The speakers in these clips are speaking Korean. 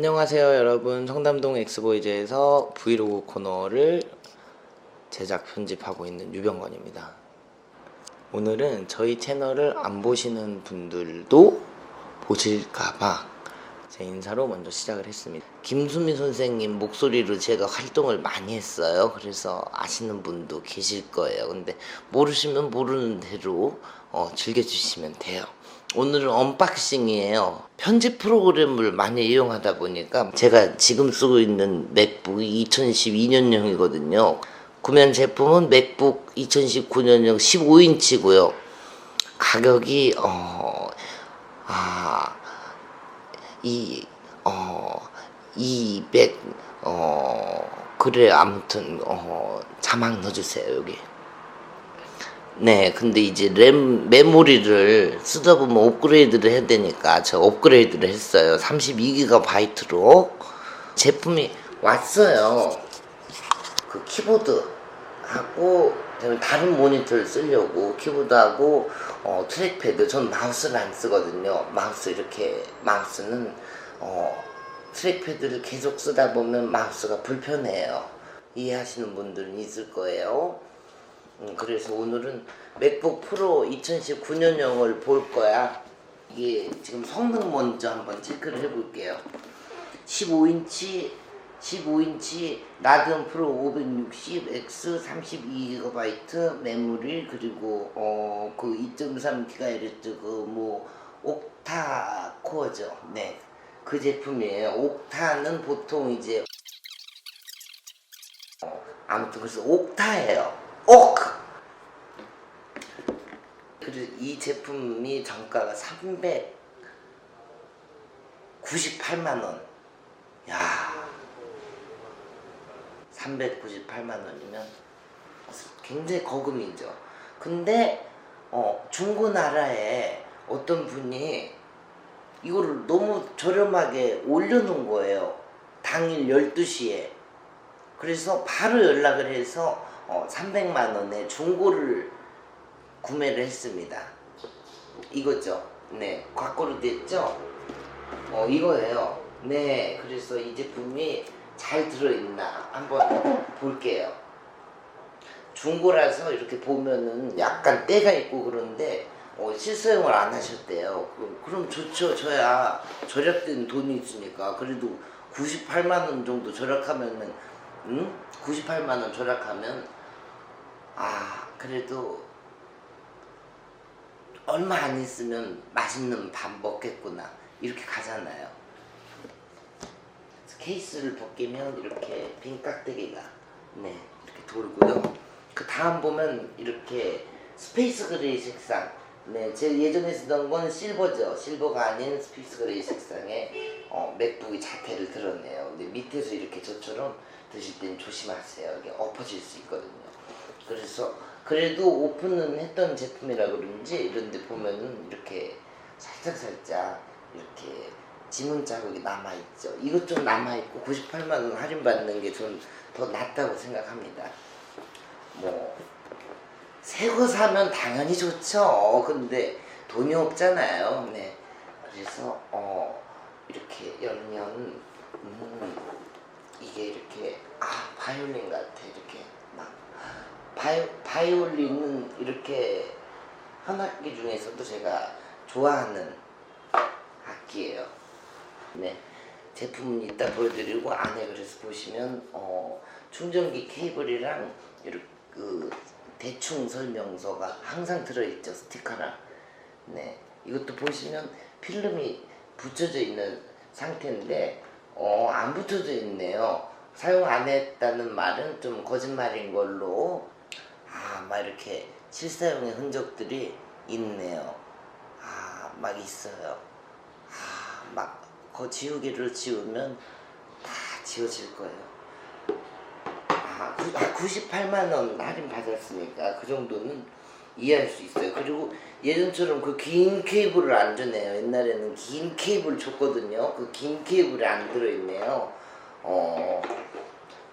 안녕하세요 여러분. 성담동 엑스보이즈에서 브이로그 코너를 제작 편집하고 있는 유병건입니다. 오늘은 저희 채널을 안 보시는 분들도 보실까봐 제 인사로 먼저 시작을 했습니다. 김수미 선생님 목소리로 제가 활동을 많이 했어요. 그래서 아시는 분도 계실 거예요. 근데 모르시면 모르는 대로 어, 즐겨주시면 돼요 오늘은 언박싱이에요. 편집 프로그램을 많이 이용하다 보니까 제가 지금 쓰고 있는 맥북이 2012년형이거든요. 구매한 제품은 맥북 2019년형 15인치고요. 가격이 어, 아, 이, 어, 200, 어, 그래, 아무튼, 어, 자막 넣어주세요, 여기. 네, 근데 이제 램 메모리를 쓰다 보면 업그레이드를 해야 되니까 저 업그레이드를 했어요. 32GB로 제품이 왔어요. 그 키보드 하고 다른 모니터를 쓰려고 키보드하고 어, 트랙패드 전 마우스를 안 쓰거든요. 마우스 이렇게 마우스는 어, 트랙패드를 계속 쓰다 보면 마우스가 불편해요. 이해하시는 분들은 있을 거예요. 음, 그래서 오늘은 맥북 프로 2019년형을 볼 거야. 이게 지금 성능 먼저 한번 체크를 해볼게요. 15인치 15인치 라디온 프로 560 X 32GB 메모리 그리고 어 그 2.3GHz 그뭐 옥타 코어죠. 네. 그 제품이에요. 옥타는 보통 이제 어, 아무튼 그래서 옥타예요. 옥! 그리고 이 제품이 정가가 398만원. 야 398만원이면 굉장히 거금이죠. 근데, 어, 중고나라에 어떤 분이 이거를 너무 저렴하게 올려놓은 거예요. 당일 12시에. 그래서 바로 연락을 해서 어, 300만 원에 중고를 구매를 했습니다. 이거죠. 네, 곽고로 됐죠. 어, 이거예요. 네, 그래서 이 제품이 잘 들어있나 한번 볼게요. 중고라서 이렇게 보면은 약간 때가 있고 그런데 어, 실사용을 안 하셨대요. 그럼, 그럼 좋죠. 저야 절약된 돈이 있으니까 그래도 98만 원 정도 절약하면은 응? 98만 원 절약하면 아 그래도 얼마 안 있으면 맛있는 밥 먹겠구나 이렇게 가잖아요. 케이스를 벗기면 이렇게 빈 깍대기가 네 이렇게 돌고요. 그 다음 보면 이렇게 스페이스 그레이 색상 네, 제 예전에 쓰던 건 실버죠. 실버가 아닌 스페이스 그레이 색상에 어, 맥북이 자태를 드러내요. 근데 밑에서 이렇게 저처럼 드실 때는 조심하세요. 이게 엎어질 수 있거든요. 그래서 그래도 오픈은 했던 제품이라 그런지 이런데 보면은 이렇게 살짝 살짝 이렇게 지문 자국이 남아 있죠. 이것 좀 남아 있고 98만 원 할인 받는 게 좀 더 낫다고 생각합니다. 뭐 새거 사면 당연히 좋죠. 근데 돈이 없잖아요. 네. 그래서 어 이렇게 열면 음 이게 이렇게 아 바이올린 같아 이렇게 막 바이, 바이올린은 이렇게 한 악기 중에서도 제가 좋아하는 악기예요. 네. 제품은 이따 보여드리고 안에 그래서 보시면 어, 충전기 케이블이랑 이렇게 그 대충 설명서가 항상 들어있죠 스티커랑. 네. 이것도 보시면 필름이 붙여져 있는 상태인데 어, 안 붙여져 있네요. 사용 안 했다는 말은 좀 거짓말인 걸로 아, 막 이렇게 실사용의 흔적들이 있네요. 아, 막 있어요. 아, 막, 그 지우개를 지우면 다 지워질 거예요. 아, 구, 아 98만원 할인 받았으니까 그 정도는 이해할 수 있어요. 그리고 예전처럼 그 긴 케이블을 안 주네요. 옛날에는 긴 케이블 줬거든요. 그 긴 케이블이 안 들어있네요. 어,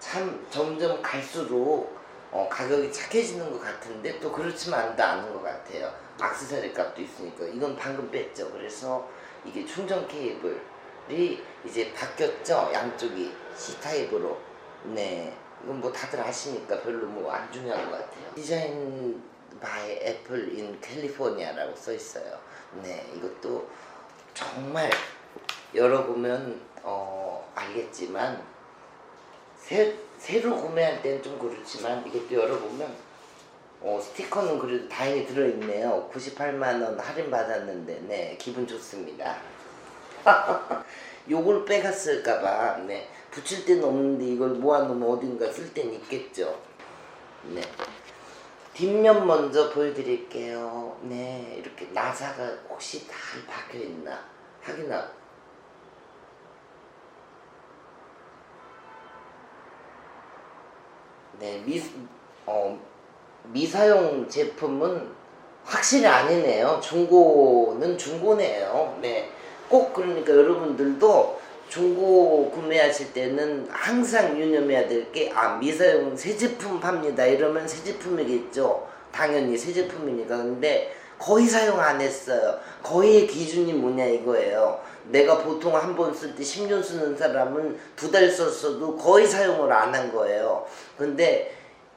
참 점점 갈수록 어, 가격이 착해지는 것 같은데 또 그렇지만도 않은 것 같아요. 악세사리 값도 있으니까. 이건 방금 뺐죠. 그래서 이게 충전 케이블 이제 바뀌었죠? 양쪽이. C 타입으로. 네. 이건 뭐 다들 아시니까 별로 뭐 안 중요한 것 같아요. 디자인 바이 애플 인 캘리포니아라고 써 있어요. 네. 이것도 정말 열어보면 어 알겠지만 새, 새로 구매할 때는 좀 그렇지만 이것도 열어보면 어, 스티커는 그래도 다행히 들어있네요. 98만원 할인 받았는데, 네, 기분 좋습니다. 요걸 빼갔을까봐, 네, 붙일 때는 없는데 이걸 모아놓으면 어딘가 쓸 땐 있겠죠. 네. 뒷면 먼저 보여드릴게요. 네, 이렇게 나사가 혹시 다 박혀있나 확인하고. 네, 미, 어, 미사용 제품은 확실히 아니네요. 중고는 중고네요. 네. 꼭 그러니까 여러분들도 중고 구매하실 때는 항상 유념해야 될 게, 아, 미사용 새 제품 팝니다. 이러면 새 제품이겠죠. 당연히 새 제품이니까. 근데 거의 사용 안 했어요. 거의 기준이 뭐냐 이거예요. 내가 보통 한 번 쓸 때 10년 쓰는 사람은 두 달 썼어도 거의 사용을 안 한 거예요. 근데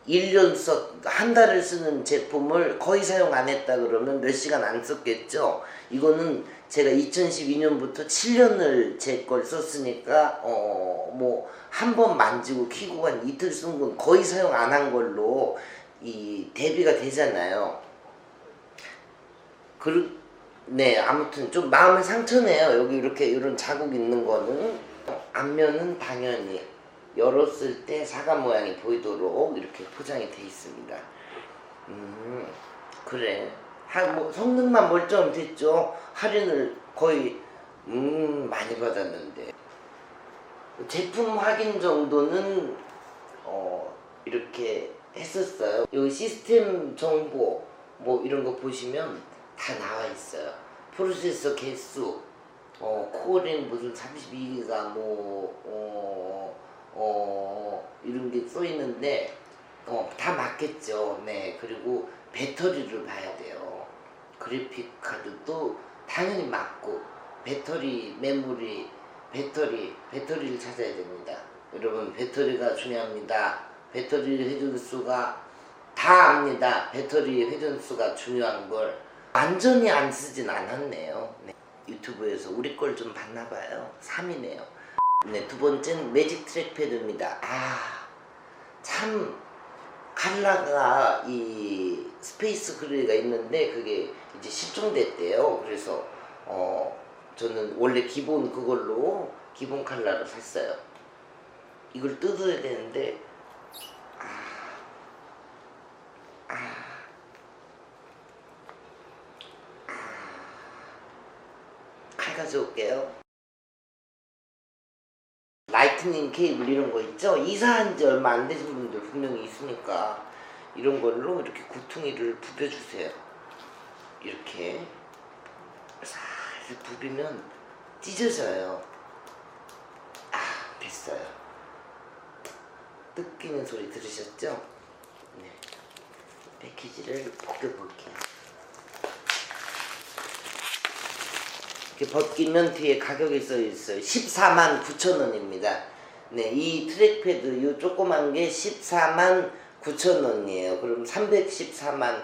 1년 썼, 한 달을 쓰는 제품을 거의 사용 안 했다 그러면 몇 시간 안 썼겠죠? 이거는 제가 2012년부터 7년을 제 걸 썼으니까, 어, 뭐, 한 번 만지고 키고 한 이틀 쓴 건 거의 사용 안 한 걸로 이 대비가 되잖아요. 그, 네, 아무튼 좀 마음의 상처네요. 여기 이렇게 이런 자국 있는 거는. 앞면은 당연히 열었을 때 사과 모양이 보이도록 이렇게 포장이 돼 있습니다. 음, 그래. 한, 뭐, 성능만 멀쩡 됐죠. 할인을 거의, 음, 많이 받았는데. 제품 확인 정도는, 어, 이렇게 했었어요. 여기 시스템 정보, 뭐, 이런 거 보시면 다 나와 있어요. 프로세서 개수, 어, 코어링 무슨 32기가 뭐, 어, 어, 이런 게 써 있는데, 어, 다 맞겠죠. 네. 그리고 배터리를 봐야 돼요. 그래픽 카드도 당연히 맞고, 배터리, 메모리, 배터리, 배터리를 찾아야 됩니다. 여러분, 배터리가 중요합니다. 배터리 회전수가 다 압니다. 배터리 회전수가 중요한 걸. 완전히 안 쓰진 않았네요. 네. 유튜브에서 우리 걸 좀 봤나 봐요. 3이네요. 네, 두 번째는 매직 트랙패드입니다. 아, 참 칼라가 이 스페이스 그레이가 있는데 그게 이제 실종됐대요. 그래서 어 저는 원래 기본 그걸로 기본 칼라를 샀어요. 이걸 뜯어야 되는데 칼 가져올게요. 라이트닝 케이블 이런 거 있죠? 이사한 지 얼마 안 되신 분들 분명히 있으니까 이런 걸로 이렇게 구퉁이를 부벼주세요. 이렇게 살살 부비면 찢어져요. 아, 됐어요. 뜯기는 소리 들으셨죠? 네. 패키지를 벗겨볼게요. 이렇게 벗기면 뒤에 가격이 써 있어요. 14만 9천 원입니다. 네, 이 트랙패드 이 조그만 게 14만 9천 원이에요. 그럼 314만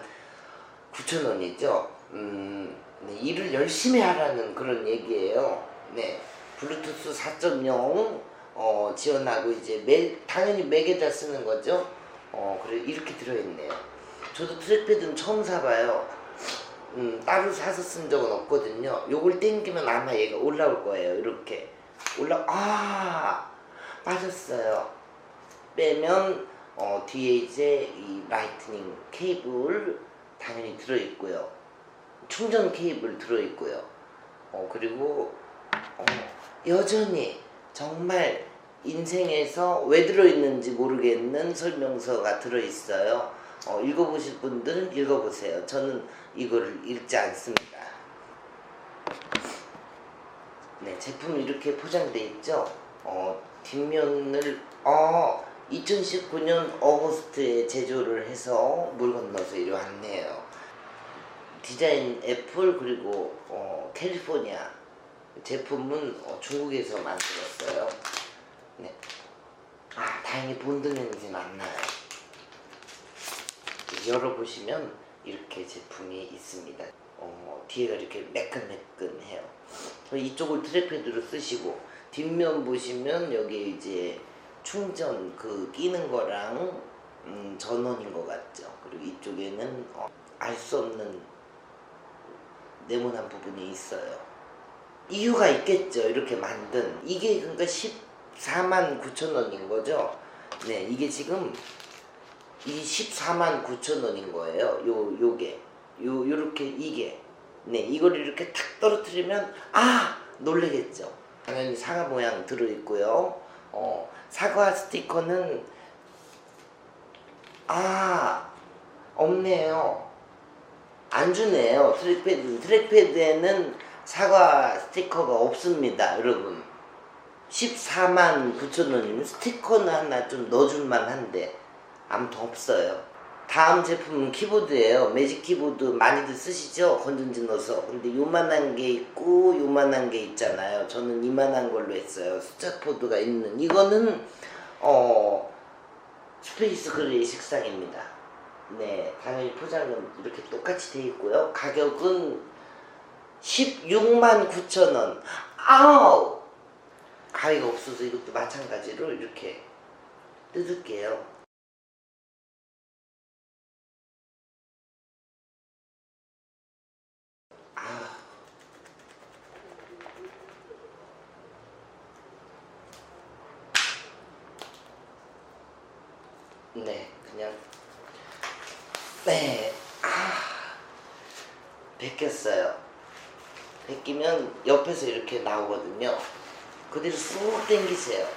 9천 원이죠. 음, 네, 일을 열심히 하라는 그런 얘기예요. 네, 블루투스 4.0 어, 지원하고 이제 매, 당연히 맥에다 쓰는 거죠. 어, 그래 이렇게 들어있네요. 저도 트랙패드는 처음 사봐요. 음, 따로 사서 쓴 적은 없거든요. 요걸 땡기면 아마 얘가 올라올 거예요. 이렇게 올라 아 빠졌어요. 빼면 어, 뒤에 이제 이 라이트닝 케이블 당연히 들어 있고요. 충전 케이블 들어 있고요. 어, 그리고 어, 여전히 정말 인생에서 왜 들어 있는지 모르겠는 설명서가 들어 있어요. 어, 읽어보실 분들은 읽어보세요. 저는 이거를 읽지 않습니다. 네, 제품이 이렇게 포장돼 있죠. 어, 뒷면을 어, 2019년 어거스트에 제조를 해서 물 건너서 이리 왔네요. 디자인 애플 그리고 어, 캘리포니아 제품은 어, 중국에서 만들었어요. 네. 아, 다행히 본드 냄새는 안 나요. 열어보시면 이렇게 제품이 있습니다. 어, 뒤에가 이렇게 매끈매끈해요. 이쪽을 트랙패드로 쓰시고 뒷면 보시면 여기 이제 충전 그 끼는 거랑 음, 전원인 것 같죠. 그리고 이쪽에는 어, 알수 없는 네모난 부분이 있어요. 이유가 있겠죠. 이렇게 만든 이게 그러니까 14만 9천 원인 거죠. 네, 이게 지금 이 14만 9천 원인 거예요. 요 요게 요 요렇게 이게 네 이걸 이렇게 탁 떨어뜨리면 아 놀래겠죠. 당연히 사과 모양 들어 있고요. 어 사과 스티커는 아 없네요. 안 주네요. 트랙패드 트랙패드에는 사과 스티커가 없습니다, 여러분. 14만 9천 원이면 스티커는 하나 좀 넣어줄만 한데 아무튼 없어요. 다음 제품은 키보드예요. 매직 키보드 많이들 쓰시죠? 건전지 넣어서. 근데 요만한 게 있고 요만한 게 있잖아요. 저는 이만한 걸로 했어요. 숫자 코드가 있는. 이거는 어 스페이스 그레이 색상입니다. 네, 당연히 포장은 이렇게 똑같이 돼 있고요. 가격은 16만 9천 원. 아우! 가위가 없어서 이것도 마찬가지로 이렇게 뜯을게요. 네, 그냥 네, 아, 벗겼어요. 벗기면 옆에서 이렇게 나오거든요. 그대로 쑥 당기세요.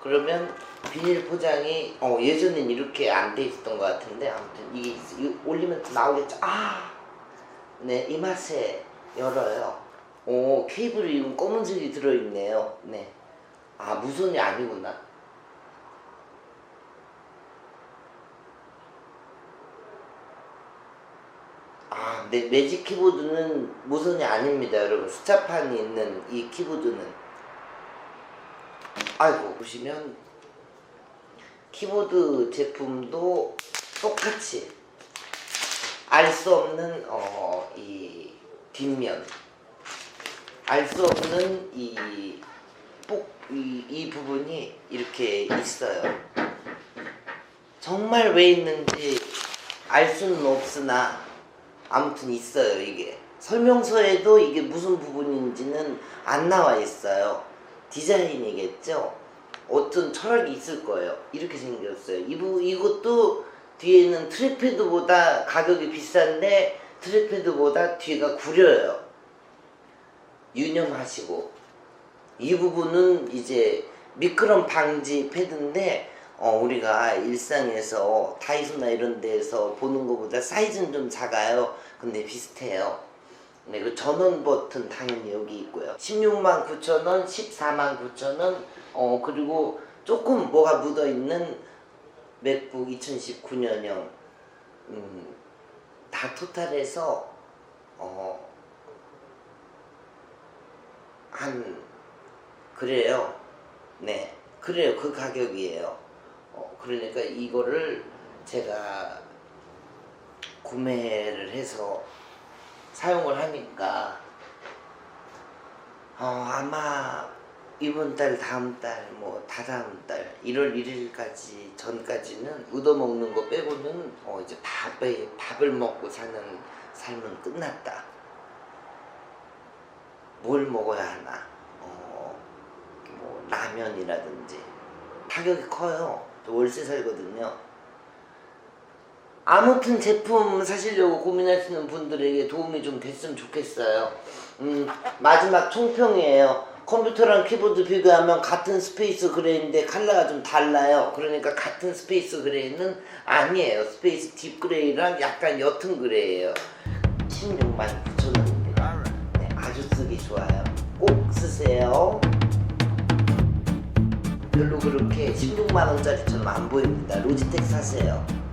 그러면 비닐 포장이 어 예전엔 이렇게 안 돼 있었던 것 같은데 아무튼 이게 올리면 또 나오겠죠. 아, 네, 이 맛에 열어요. 오, 케이블이 검은색이 들어있네요. 네. 아, 무선이 아니구나. 아, 네, 매직 키보드는 무선이 아닙니다, 여러분. 숫자판이 있는 이 키보드는. 아이고, 보시면 키보드 제품도 똑같이 알 수 없는 어, 이 뒷면, 알 수 없는 이, 복, 이, 이 부분이 이렇게 있어요. 정말 왜 있는지 알 수는 없으나 아무튼 있어요 이게. 설명서에도 이게 무슨 부분인지는 안 나와 있어요. 디자인이겠죠? 어떤 철학이 있을 거예요. 이렇게 생겼어요. 이부 이것도 뒤에는 트랙패드보다 가격이 비싼데 트랙패드보다 뒤가 구려요. 유념하시고. 이 부분은 이제 미끄럼 방지 패드인데 어, 우리가 일상에서 다이소나 이런 데에서 보는 것보다 사이즈는 좀 작아요. 근데 비슷해요. 네, 그 전원 버튼 당연히 여기 있고요. 16만 9천 원, 14만 9천 원, 어 그리고 조금 뭐가 묻어 있는 맥북 2019년형, 음, 다 토탈해서 어, 한 그래요. 네, 그래요. 그 가격이에요. 어, 그러니까 이거를 제가 구매를 해서 사용을 하니까 어, 아마 이번 달, 다음 달, 뭐 다다음 달 1월 1일까지 전까지는 얻어먹는 거 빼고는 어, 이제 밥에 밥을 먹고 사는 삶은 끝났다. 뭘 먹어야 하나? 어, 뭐 라면이라든지 가격이 커요. 저 월세 살거든요. 아무튼 제품 사시려고 고민하시는 분들에게 도움이 좀 됐으면 좋겠어요. 음, 마지막 총평이에요. 컴퓨터랑 키보드 비교하면 같은 스페이스 그레이인데 컬러가 좀 달라요. 그러니까 같은 스페이스 그레이는 아니에요. 스페이스 딥 그레이랑 약간 옅은 그레이예요. 16만 9천 원입니다. 네, 아주 쓰기 좋아요. 꼭 쓰세요. 별로 그렇게 16만 원짜리처럼 안 보입니다. 로지텍 사세요.